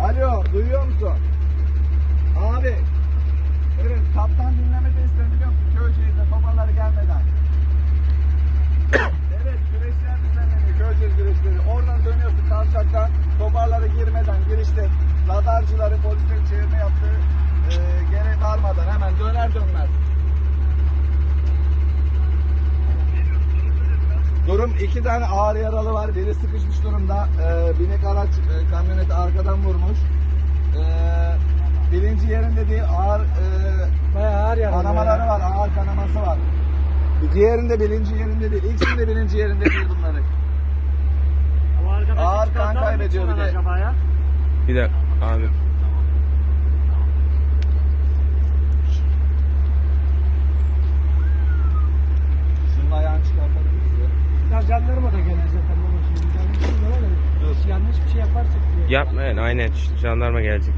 Alo duyuyor musun? Abi. Evet kaptan dinlemede istedim biliyor musun? Köyceğiz'de babalar gelmeden. evet güreşler düzenleniyor. Köyceğiz güreşleri. Oradan dönüyorsun kavşaktan. Toparlara girmeden girişte. Radarcıları, polisleri iki tane ağır yaralı var. Biri sıkışmış durumda. Ee, binek araç e, kamyoneti arkadan vurmuş. Ee, birinci yerinde değil ağır e, Bayağı ağır yaralı. kanamaları var. Ağır kanaması var. Diğerinde birinci yerinde değil. İkisinde birinci yerinde değil bunların. Bu arkadaşı Ağır kan çıkartalım mı kaybediyor bir de. Acaba ya? Bir dakika abi. Şunun ayağını çıkartabiliriz ya. Ya jandarma da geldi zaten. Yanlış bir şey yaparsak diye. Yapmayın aynen jandarma gelecek.